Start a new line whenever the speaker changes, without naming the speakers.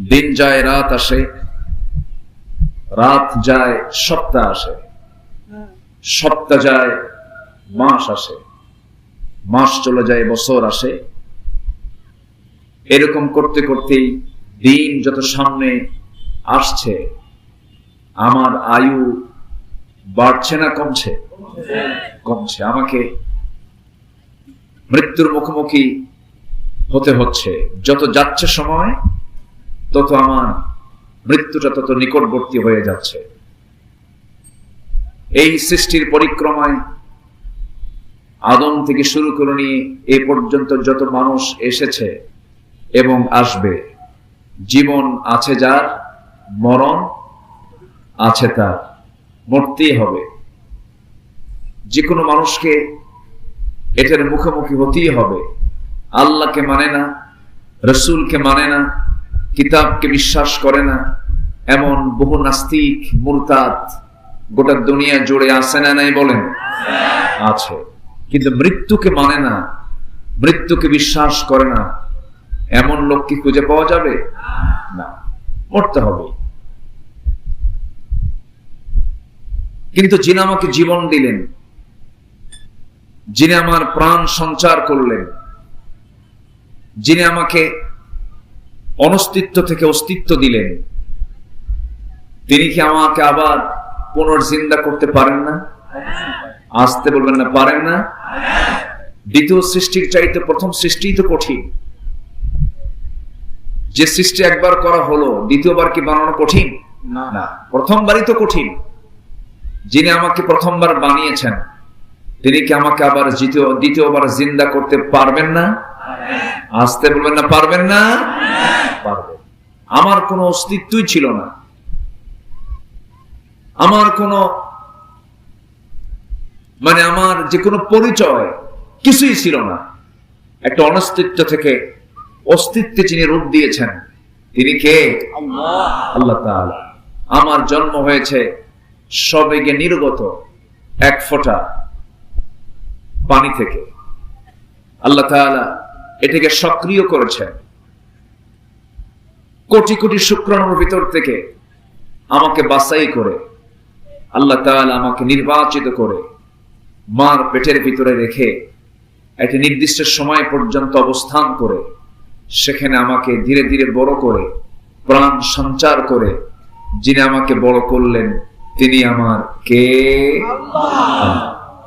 দিন যায়, রাত আসে। রাত যায়, সপ্তাহ আসে। সপ্তাহ যায়, মাস আসে। মাস চলে যায়, বছর আসে। এরকম করতে করতেই দিন যত সামনে আসছে, আমার আয়ু বাড়ছে না কমছে? কমছে। আমাকে মৃত্যুর মুখোমুখি হতে হচ্ছে। যত যাচ্ছে সময় তত আমার মৃত্যুটা তত নিকটবর্তী হয়ে যাচ্ছে। এই সৃষ্টির পরিক্রমায় আদম থেকে শুরু করে নিয়ে এ পর্যন্ত যত মানুষ এসেছে এবং আসবে, জীবন আছে যার, মরণ আছে তার, মরতেই হবে। যে কোনো মানুষকে এটার মুখোমুখি হতেই হবে। আল্লাহকে মানে না, রসুলকে মানে না কিতাবকে বিশ্বাস করে না। এমন বহু নাস্তিক, মুরতাদ গোটা দুনিয়া জুড়ে আছে না নাই বলেন? আছে। কিন্তু মৃত্যুকে মানে না, মৃত্যুকে বিশ্বাস করে না। এমন লোক কি খুঁজে পাওয়া যাবে? না, মরতে হবে। কিন্তু যিনি আমাকে জীবন দিলেন, যিনি আমার প্রাণ সঞ্চার করলেন, যিনি আমাকে অনস্তিত্ব থেকে অস্তিত্ব দিলেন। তিনি কি আমাকে আবার পুনর্জিন্দা করতে পারেন না? আসতে বলবেন না পারেন না? দ্বিতীয় সৃষ্টির চাইতে প্রথম সৃষ্টিই তো কঠিন। যে সৃষ্টি একবার করা হলো দ্বিতীয়বার কি বানানো কঠিন? না। প্রথমবারই তো কঠিন। যিনি আমাকে প্রথমবার বানিয়েছেন তিনি কি আমাকে আবার দ্বিতীয় দ্বিতীয়বার জিন্দা করতে পারবেন না? আসতে বলবেন না পারবেন না? আমার কোনো অস্তিত্বই ছিল না। আমার কোনো মানে আমার যে কোনো পরিচয় কিছুই ছিল না। একটা অনস্তিত্ব থেকে অস্তিত্বে যিনি রূপ দিয়েছেন তিনি কে? আল্লাহ। তাআলা। আমার জন্ম হয়েছে সবেগে নির্গত এক ফোঁটা পানি থেকে। আল্লাহ তাআলা এটাকে সক্রিয় করেছেন। কোটি কোটি শুক্রাণুর ভিতর থেকে আমাকে বাছাই করে, আল্লাহ তাআলা আমাকে নির্বাচিত করে, মার পেটের ভিতরে রেখে একটি নির্দিষ্ট সময় পর্যন্ত অবস্থান করে, সেখানে আমাকে ধীরে ধীরে বড় করে, প্রাণ সঞ্চার করে, যিনি আমাকে বড় করলেন, তিনি আমার কে আল্লাহ।